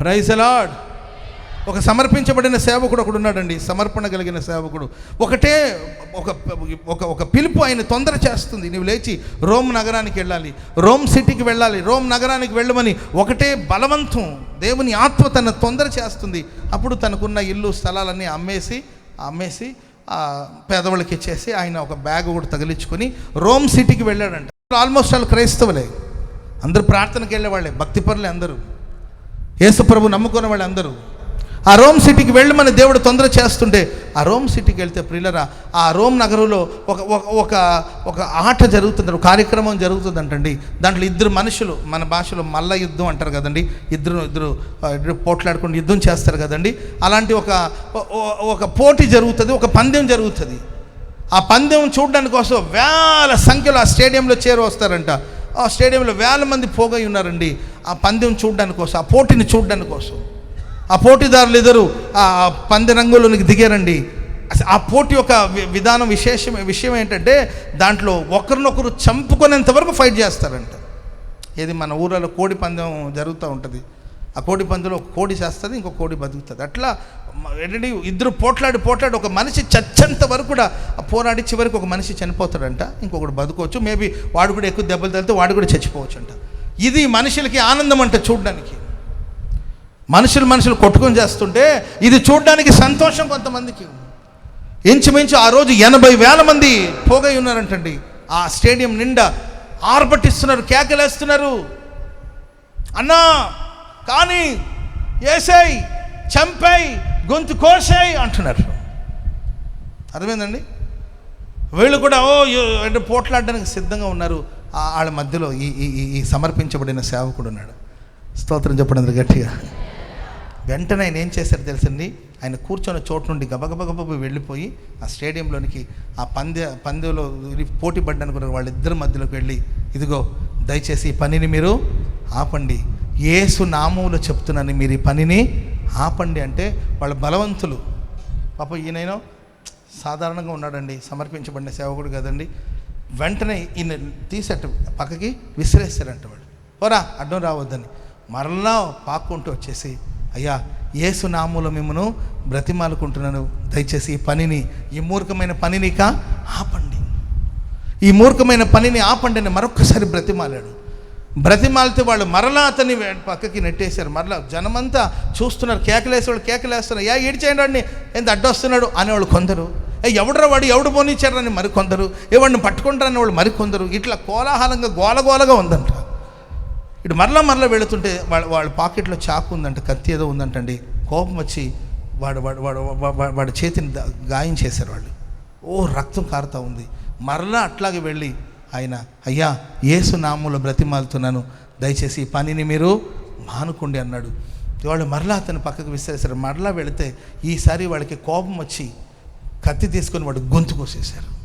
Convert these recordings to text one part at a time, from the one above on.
Praise అలాడ్ ఒక సమర్పించబడిన సేవకుడు ఒకడు ఉన్నాడండి. సమర్పణ కలిగిన సేవకుడు. ఒకటే ఒక ఒక ఒక పిలుపు ఆయన తొందర చేస్తుంది. నువ్వు లేచి రోమ్ నగరానికి వెళ్ళాలి. రోమ్ సిటీకి వెళ్ళాలి. రోమ్ నగరానికి వెళ్ళమని ఒకటే బలవంతం దేవుని ఆత్మ తన తొందర చేస్తుంది. అప్పుడు తనకున్న ఇల్లు స్థలాలన్నీ అమ్మేసి అమ్మేసి పేదవాళ్ళకి ఇచ్చేసి ఆయన ఒక బ్యాగ్ కూడా తగిలించుకొని రోమ్ సిటీకి వెళ్ళాడంట. ఆల్మోస్ట్ వాళ్ళు క్రైస్తవులే. అందరూ ప్రార్థనకి వెళ్ళేవాళ్ళే. భక్తిపరులే అందరూ. యేసుప్రభు నమ్ముకున్న వాళ్ళు అందరూ ఆ రోమ్ సిటీకి వెళ్ళమని దేవుడు తొందర చేస్తుంటే ఆ రోమ్ సిటీకి వెళ్తే ప్రియులరా ఆ రోమ్ నగరంలో ఒక ఒక ఒక ఒక ఆట జరుగుతుంది ఒక కార్యక్రమం జరుగుతుందంటండి. దాంట్లో ఇద్దరు మనుషులు మన భాషలో మల్ల యుద్ధం అంటారు కదండి. ఇద్దరు ఇద్దరు ఇద్దరు పోట్లాడుకుని యుద్ధం చేస్తారు కదండి. అలాంటి ఒక ఒక పోటీ జరుగుతుంది ఒక పందెం జరుగుతుంది. ఆ పందెం చూడడానికి కోసం వేల సంఖ్యలో ఆ స్టేడియంలో చేరు వస్తారంట. ఆ స్టేడియంలో వేల మంది పోగై ఉన్నారండి. ఆ పందెం చూడడానికి కోసం ఆ పోటీని చూడడానికి కోసం. ఆ పోటీదారులు ఇద్దరు ఆ పందె రంగులోనికి దిగారండి. ఆ పోటీ యొక్క వి- విధానం విశేషం విషయం ఏంటంటే దాంట్లో ఒకరినొకరు చంపుకునేంత వరకు ఫైట్ చేస్తారంట. ఏది మన ఊళ్ళలో కోడి పందెం జరుగుతూ ఉంటుంది. ఆ కోడి పందెంలో ఒక కోడి చేస్తుంది ఇంకో కోడి బతుకుతుంది. అట్లా ఏంటంటే ఇద్దరు పోట్లాడి పోట్లాడి ఒక మనిషి చచ్చేంత వరకు కూడా ఆ పోరాడి చివరికి ఒక మనిషి చనిపోతాడంట. ఇంకొకడు బతుకోవచ్చు. మేబీ వాడు కూడా ఎక్కువ దెబ్బలు తగిలితే వాడు కూడా చచ్చిపోవచ్చు అంట ఇది మనుషులకి ఆనందం అంట చూడడానికి. మనుషులు మనుషులు కొట్టుకొని చేస్తుంటే ఇది చూడడానికి సంతోషం కొంతమందికి. ఇంచుమించు ఆ రోజు ఎనభై వేల మంది పోగై ఉన్నారంటండి. ఆ స్టేడియం నిండా ఆర్భటిస్తున్నారు కేకలేస్తున్నారు. అన్నా కానీ ఏసై చంపై గొంతు కోసాయి అంటున్నారు. అర్థమైందండి? వీళ్ళు కూడా ఓ అంటే పోట్లాడడానికి సిద్ధంగా ఉన్నారు. వాళ్ళ మధ్యలో ఈ ఈ సమర్పించబడిన సేవకుడు ఉన్నాడు. స్తోత్రం చెప్పడం గట్టిగా. వెంటనే ఆయన ఏం చేశారు తెలుసండి? ఆయన కూర్చొని చోటు నుండి గబగబగబ వెళ్ళిపోయి ఆ స్టేడియంలోనికి ఆ పందె పందెంలో పోటీ పడ్డానికి వాళ్ళిద్దరి మధ్యలోకి వెళ్ళి ఇదిగో దయచేసి ఈ పనిని మీరు ఆపండి. ఏసు నామములు చెప్తున్నాను మీరు ఈ పనిని ఆపండి అంటే వాళ్ళ బలవంతులు. పాప ఈయనైనా సాధారణంగా ఉన్నాడండి సమర్పించబడిన సేవకుడు కదండి. వెంటనే ఈయన తీసేట పక్కకి విసిరేస్తారంట వాడు పోరా అడ్డం రావద్దని. మరలా పాక్కుంటూ వచ్చేసి అయ్యా ఏసు నామూల మిమ్మను బ్రతిమాలుకుంటున్నాను. దయచేసి ఈ పనిని ఈ మూర్ఖమైన పనిని కా ఆపండి. ఈ మూర్ఖమైన పనిని ఆపండి అని మరొక్కసారి బ్రతిమాలాడు. బ్రతిమాలితే వాళ్ళు మరలా అతన్ని పక్కకి నెట్టేశారు. మరలా జనమంతా చూస్తున్నారు. కేకలేసేవాళ్ళు కేకలేస్తున్నారు. యా ఏడిచేయండి వాడిని. ఎంత అడ్డొస్తున్నాడు? అనేవాళ్ళు కొందరు. ఎవడరా వాడు? ఎవడు పోనిచ్చారని మరికొందరు ఎవడిని పట్టుకుంటారని వాళ్ళు మరికొందరు ఇట్లా కోలాహలంగా గోలగోలగా ఉందంట. ఇటు మరలా మరలా వెళుతుంటే వాళ్ళ వాళ్ళ పాకెట్లో చాకు ఉందంట కత్తి ఏదో ఉందంటండి. కోపం వచ్చి వాడు వాడు వాడు వాడి చేతిని గాయం చేశారు వాళ్ళు. ఓ రక్తం కారుతా ఉంది. మరలా అట్లాగే వెళ్ళి ఆయన అయ్యా ఏసు నామంలో బ్రతిమాలుతున్నాను. దయచేసి ఈ పనిని మీరు మానుకోండి అన్నాడు. వాళ్ళు మరలా అతను పక్కకు విసిరేశారు. మరలా వెళితే ఈసారి వాళ్ళకి కోపం వచ్చి కత్తి తీసుకొని వాడు గొంతు కోసేశారు.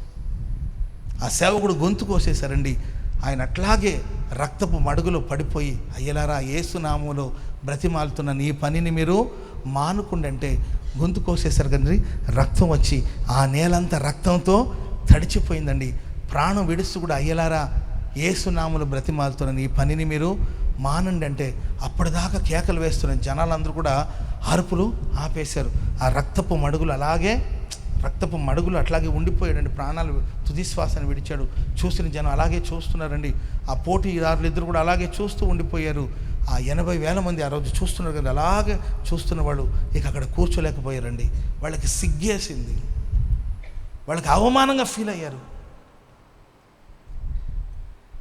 ఆ సేవకుడు గొంతు కోసేశారండి. ఆయన అట్లాగే రక్తపు మడుగులో పడిపోయి అయ్యలారా ఏసునామంలో బ్రతిమాలుతున్న నీ పనిని మీరు మానుకుండంటే గొంతు కోసేశారు కదండి. రక్తం వచ్చి ఆ నేలంతా రక్తంతో తడిచిపోయిందండి. ప్రాణం విడుస్తూ కూడా అయ్యలారా ఏసునాములు బ్రతిమాలుతున్న నీ పనిని మీరు మానండి అంటే అప్పటిదాకా కేకలు వేస్తున్న జనాలందరూ కూడా అరుపులు ఆపేశారు. ఆ రక్తపు మడుగులు అలాగే రక్తపు మడుగులు అట్లాగే ఉండిపోయాడండి. ప్రాణాలు తుదిశ్వాసను విడిచాడు. చూసిన జనం అలాగే చూస్తున్నారండి. ఆ పోటీదారులు ఇద్దరు కూడా అలాగే చూస్తూ ఉండిపోయారు. ఆ ఎనభై వేల మంది ఆ రోజు చూస్తున్నారు కదా అలాగే చూస్తున్న వాళ్ళు ఇక అక్కడ కూర్చోలేకపోయారండి. వాళ్ళకి సిగ్గేసింది. వాళ్ళకి అవమానంగా ఫీల్ అయ్యారు.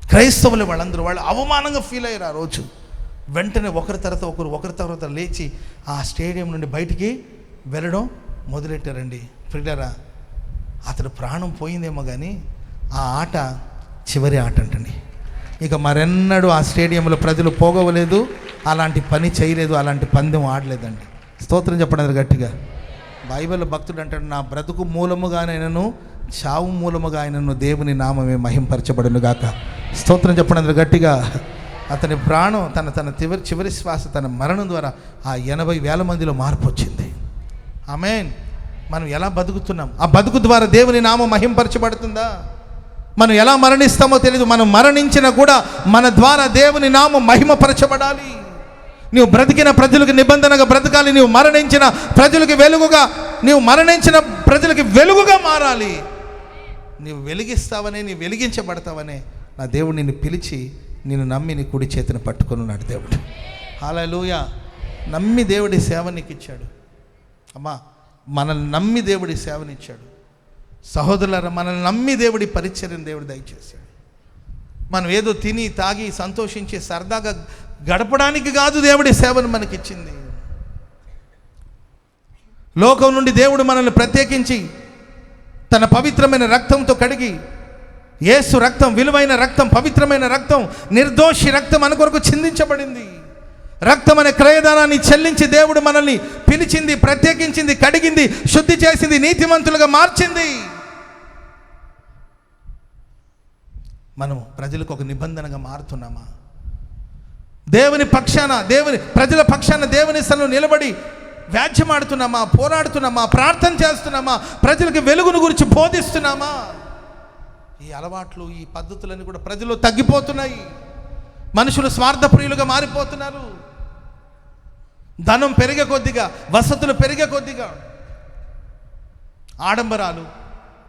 క్రైస్తవులు వాళ్ళందరూ వాళ్ళు అవమానంగా ఫీల్ అయ్యారు ఆ రోజు. వెంటనే ఒకరి తర్వాత ఒకరు ఒకరి తర్వాత లేచి ఆ స్టేడియం నుండి బయటికి వెళ్ళడం మొదలెట్టారండి? ప్రియులరా అతడు ప్రాణం పోయిందేమో కానీ ఆ ఆట చివరి ఆట అంటండి. ఇక మరెన్నడూ ఆ స్టేడియంలో ప్రజలు పోగవలేదు అలాంటి పని చేయలేదు అలాంటి పందెం ఆడలేదండి. స్తోత్రం చెప్పడం గట్టిగా. బైబిల్ భక్తుడు అంటాడు నా బ్రతుకు మూలముగానైనను చావు మూలముగా ఆయనను దేవుని నామమే మహింపరచబడును గాక. స్తోత్రం చెప్పడం గట్టిగా. అతని ప్రాణం తన తన చివరి చివరి శ్వాస తన మరణం ద్వారా ఆ ఎనభై వేల మందిలో మార్పు వచ్చింది. ఆమెన్. మనం ఎలా బతుకుతున్నాం? ఆ బతుకు ద్వారా దేవుని నామం మహింపరచబడుతుందా? మనం ఎలా మరణిస్తామో తెలియదు మనం మరణించినా కూడా మన ద్వారా దేవుని నామం మహిమపరచబడాలి. నీవు బ్రతికిన ప్రజలకు నిబంధనగా బ్రతకాలి. నీవు మరణించిన ప్రజలకు వెలుగుగా నీవు మరణించిన ప్రజలకి వెలుగుగా మారాలి. నీవు వెలిగిస్తావనే నీ వెలిగించబడతావనే నా దేవుడు నిన్ను పిలిచి నిన్ను నమ్మి నీ కుడి చేతిని పట్టుకొని ఉన్నాడు దేవుడు. హాలూయ నమ్మి దేవుడి సేవ నీకు ఇచ్చాడు. అమ్మా మనల్ని నమ్మి దేవుడి సేవనిచ్చాడు. సహోదరులారా మనల్ని నమ్మి దేవుడి పరిచర్యను దేవుడు దయచేశాడు. మనం ఏదో తిని తాగి సంతోషించి సరదాగా గడపడానికి కాదు దేవుడి సేవను మనకిచ్చింది. లోకం నుండి దేవుడు మనల్ని ప్రత్యేకించి తన పవిత్రమైన రక్తంతో కడిగి ఏసు రక్తం విలువైన రక్తం పవిత్రమైన రక్తం నిర్దోషి రక్తం మన కొరకు చిందించబడింది. రక్తం అనే క్రయదానాన్ని చెల్లించి దేవుడు మనల్ని పిలిచింది ప్రత్యేకించింది కడిగింది శుద్ధి చేసింది నీతిమంతులుగా మార్చింది. మనం ప్రజలకు ఒక నిబంధనగా మారుతున్నామా? దేవుని పక్షాన దేవుని ప్రజల పక్షాన దేవుని స్థలంలో నిలబడి వ్యాధ్యమాడుతున్నామా పోరాడుతున్నామా ప్రార్థన చేస్తున్నామా ప్రజలకు వెలుగును గురించి బోధిస్తున్నామా? ఈ అలవాట్లు ఈ పద్ధతులన్నీ కూడా ప్రజలు తగ్గిపోతున్నాయి. మనుషులు స్వార్థప్రియులుగా మారిపోతున్నారు. ధనం పెరిగే కొద్దిగా వసతులు పెరిగే కొద్దిగా. ఆడంబరాలు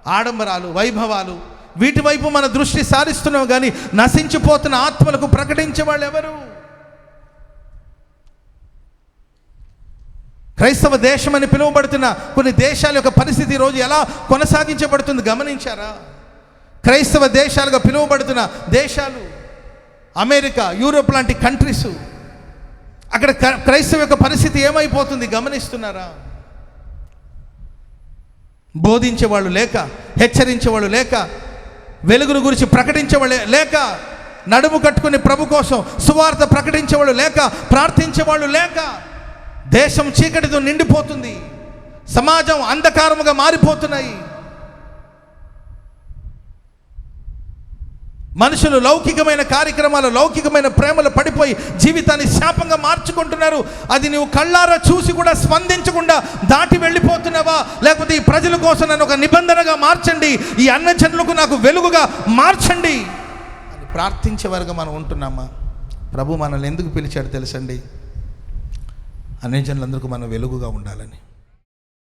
ఆడంబరాలు వైభవాలు. వీటి వైపు మన దృష్టి సారిస్తున్నాం కానీ నశించిపోతున్న ఆత్మలకు ప్రకటించే వాళ్ళు ఎవరు? క్రైస్తవ దేశం అని పిలువబడుతున్న కొన్ని దేశాల యొక్క పరిస్థితి ఈరోజు ఎలా కొనసాగించబడుతుంది గమనించారా? క్రైస్తవ దేశాలుగా పిలువబడుతున్న దేశాలు అమెరికా యూరోప్ లాంటి కంట్రీస్ అక్కడ క్ర- క్రైస్తవ యొక్క పరిస్థితి ఏమైపోతుంది గమనిస్తున్నారా? బోధించే వాళ్ళు లేక హెచ్చరించే వాళ్ళు లేక వెలుగును గురించి ప్రకటించేవాళ్ళు లేక నడుము కట్టుకుని ప్రభు కోసం సువార్త ప్రకటించేవాళ్ళు లేక ప్రార్థించేవాళ్ళు లేక దేశం చీకటితో నిండిపోతుంది సమాజం అంధకారముగా మారిపోతున్నాయి. మనుషులు లౌకికమైన కార్యక్రమాలు లౌకికమైన ప్రేమలు పడిపోయి జీవితాన్ని శాపంగా మార్చుకుంటున్నారు. అది నువ్వు కళ్ళారా చూసి కూడా స్పందించకుండా దాటి వెళ్ళిపోతున్నావా? లేకపోతే ఈ ప్రజల కోసం నన్ను ఒక నిబంధనగా మార్చండి. ఈ అన్నజనులకు నాకు వెలుగుగా మార్చండి. అని ప్రార్థించే వరకు మనం ఉంటున్నామా? ప్రభు మనల్ని ఎందుకు పిలిచాడు తెలుసండి? అన్యజనులందరికీ మనం వెలుగుగా ఉండాలని.